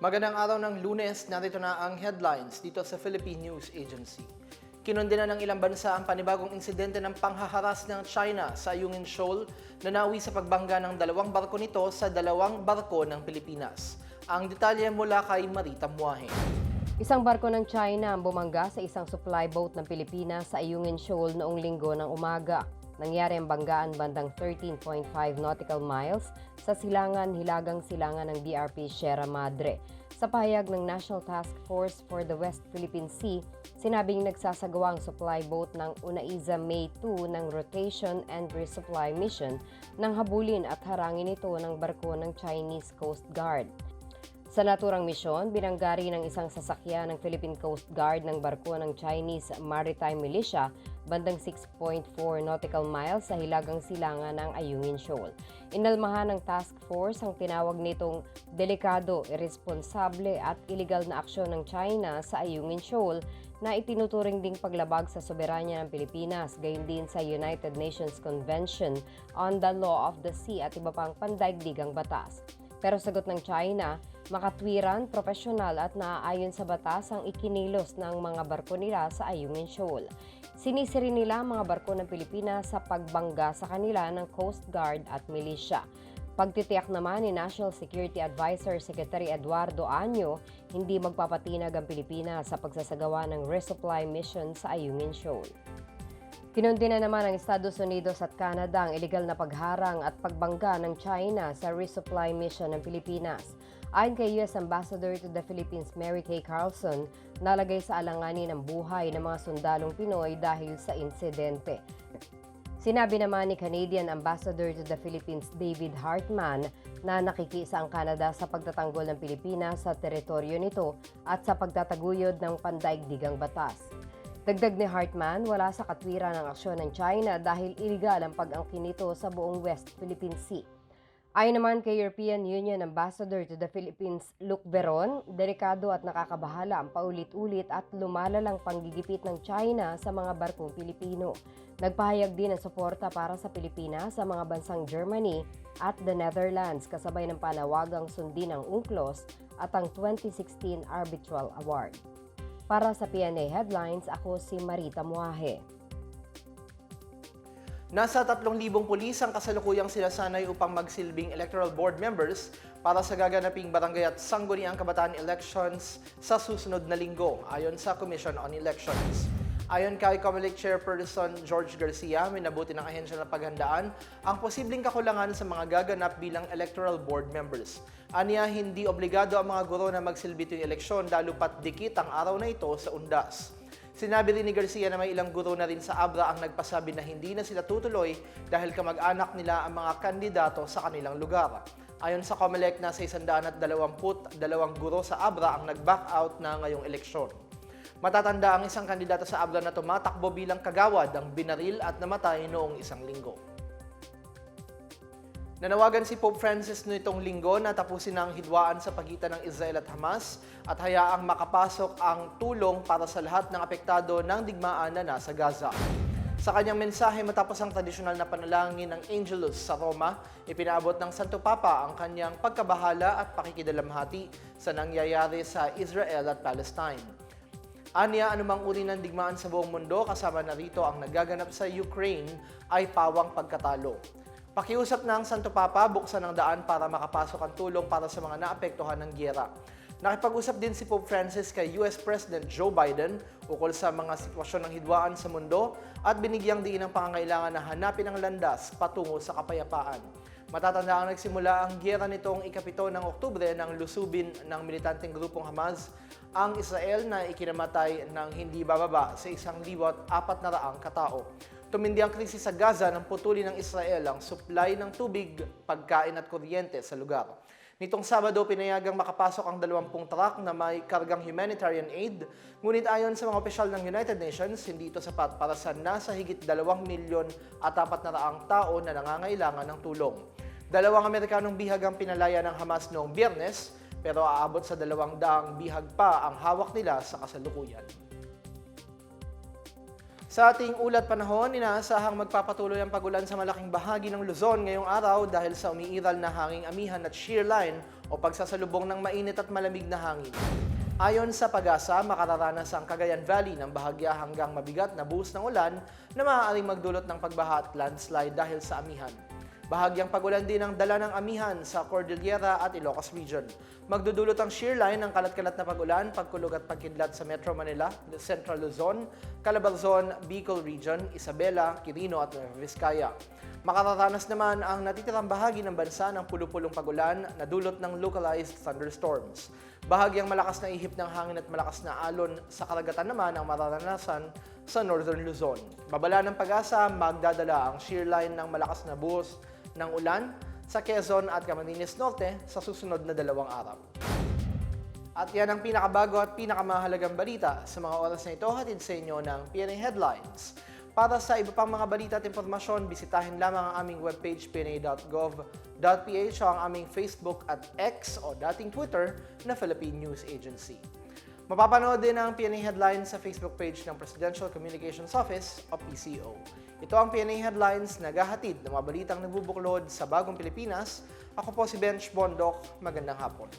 Magandang araw ng lunes, narito na ang headlines dito sa Philippine News Agency. Kinundina ng ilang bansa ang panibagong insidente ng panghaharas ng China sa Ayungin Shoal na nawi sa pagbangga ng dalawang barko nito sa dalawang barko ng Pilipinas. Ang detalye mula kay Marita Muahe. Isang barko ng China ang bumangga sa isang supply boat ng Pilipinas sa Ayungin Shoal noong linggo ng umaga. Nangyari ang banggaan bandang 13.5 nautical miles sa silangan Hilagang Silangan ng DRP Sierra Madre. Sa pahayag ng National Task Force for the West Philippine Sea, sinabing nagsasagawa ang supply boat ng Unaiza May 2 ng rotation and resupply mission nang habulin at harangin ito ng barko ng Chinese Coast Guard. Sa naturang misyon, binanggari ng isang sasakyan ng Philippine Coast Guard ng barko ng Chinese Maritime Militia bandang 6.4 nautical miles sa hilagang silangan ng Ayungin Shoal. Inalmahan ng task force ang tinawag nitong delikado, irresponsable at illegal na aksyon ng China sa Ayungin Shoal na itinuturing ding paglabag sa soberanya ng Pilipinas, gayon din sa United Nations Convention on the Law of the Sea at iba pang pandaigdigang batas. Pero sagot ng China, makatwiran, profesional at naaayon sa batas ang ikinilos ng mga barko nila sa Ayungin Shoal. Sinisiri nila ang mga barko ng Pilipinas sa pagbangga sa kanila ng Coast Guard at militia. Pagtitiyak naman ni National Security Advisor Secretary Eduardo Anyo, hindi magpapatinag ang Pilipinas sa pagsasagawa ng resupply mission sa Ayungin Shoal. Kinundi na naman ng Estados Unidos at Canada ang illegal na pagharang at pagbangga ng China sa resupply mission ng Pilipinas. Ayon kay U.S. Ambassador to the Philippines Mary Kay Carlson, nalagay sa alanganin ang buhay ng mga sundalong Pinoy dahil sa insidente. Sinabi naman ni Canadian Ambassador to the Philippines David Hartman na nakikisa ang Canada sa pagtatanggol ng Pilipinas sa teritoryo nito at sa pagtataguyod ng pandaigdigang batas. Dagdag ni Hartman, wala sa katwiran ang aksyon ng China dahil iligal ang pag-angkin nito sa buong West Philippine Sea. Ayon naman kay European Union Ambassador to the Philippines, Luc Beron, delikado at nakakabahala ang paulit-ulit at lumalalang panggigipit ng China sa mga barkong Pilipino. Nagpahayag din ng suporta para sa Pilipinas sa mga bansang Germany at the Netherlands kasabay ng panawagang sundin ang UNCLOS at ang 2016 Arbitral Award. Para sa PNA Headlines, ako si Marita Muahe. Nasa 3,000 pulis ang kasalukuyang sinasanay upang magsilbing electoral board members para sa gaganaping barangay at sangguniang kabataan elections sa susunod na linggo, ayon sa Commission on Elections. Ayon kay Comelec Chairperson George Garcia, minabuti ng ahensya ng paghandaan ang posibleng kakulangan sa mga gaganap bilang electoral board members. Aniya, hindi obligado ang mga guro na magsilbi tuwing eleksyon lalo pat dikit ang araw na ito sa undas. Sinabi rin ni Garcia na may ilang guro na rin sa Abra ang nagpasabi na hindi na sila tutuloy dahil kamag-anak nila ang mga kandidato sa kanilang lugar. Ayon sa COMELEC, nasa 122 guro sa Abra ang nag-back out na ngayong eleksyon. Matatanda ang isang kandidato sa Abra na tumatakbo bilang kagawad ang binaril at namatay noong isang linggo. Nanawagan si Pope Francis nitong linggo na tapusin ang hidwaan sa pagitan ng Israel at Hamas at hayaang makapasok ang tulong para sa lahat ng apektado ng digmaan na nasa Gaza. Sa kanyang mensahe matapos ang tradisyonal na panalangin ng Angelus sa Roma, ipinaabot ng Santo Papa ang kanyang pagkabahala at pakikidalamhati sa nangyayari sa Israel at Palestine. Aniya, anumang uri ng digmaan sa buong mundo kasama na rito ang nagaganap sa Ukraine ay pawang pagkatalo. Pakiusap ng Santo Papa, buksan ang daan para makapasok ang tulong para sa mga naapektuhan ng giyera. Nakipag-usap din si Pope Francis kay US President Joe Biden ukol sa mga sitwasyon ng hidwaan sa mundo at binigyang diin ang pangangailangan na hanapin ang landas patungo sa kapayapaan. Matatanda ang nagsimula ang giyera nitong ikapito ng Oktubre nang lusubin ng militanteng grupong Hamas ang Israel na ikinamatay ng hindi bababa sa isang liwat apat na raang katao. Tumindi ang krisis sa Gaza nang putulin ng Israel ang supply ng tubig, pagkain at kuryente sa lugar. Nitong Sabado, pinayagang makapasok ang 20 truck na may kargang humanitarian aid, ngunit ayon sa mga opisyal ng United Nations, hindi ito sapat para sa nasa higit 2 milyon at 4 na raang tao na nangangailangan ng tulong. Dalawang Amerikanong bihag ang pinalaya ng Hamas noong biyernes, pero aabot sa dalawang daang bihag pa ang hawak nila sa kasalukuyan. Sa ating ulat panahon, inaasahang magpapatuloy ang pagulan sa malaking bahagi ng Luzon ngayong araw dahil sa umiiral na hanging amihan at shear line o pagsasalubong ng mainit at malamig na hangin. Ayon sa pag-asa, makararanas ang Cagayan Valley ng bahagya hanggang mabigat na buhos ng ulan na maaaring magdulot ng pagbaha at landslide dahil sa amihan. Bahagyang pagulan din ang dala ng amihan sa Cordillera at Ilocos Region. Magdudulot ang shear line ng kalat-kalat na pagulan, pagkulog at pagkidlat sa Metro Manila, Central Luzon, Calabarzon, Bicol Region, Isabela, Quirino at Vizcaya. Makararanas naman ang natitirang bahagi ng bansa ng pulupulong pagulan na dulot ng localized thunderstorms. Bahagyang malakas na ihip ng hangin at malakas na alon sa karagatan naman ang mararanasan sa Northern Luzon. Babala ng pag-asa, magdadala ang shear line ng malakas na buhos ng ulan sa Quezon at Camarines Norte sa susunod na dalawang araw. At yan ang pinakabago at pinakamahalagang balita sa mga oras na ito hatid sa inyo ng PNA Headlines. Para sa iba pang mga balita at impormasyon, bisitahin lamang ang aming webpage pna.gov.ph o ang aming Facebook at X o dating Twitter na Philippine News Agency. Mapapanood din ang PNA Headlines sa Facebook page ng Presidential Communications Office o PCO. Ito ang PNA Headlines na gahatid ng mga balitang nagbubuklod sa bagong Pilipinas. Ako po si Bench Bondok. Magandang hapon.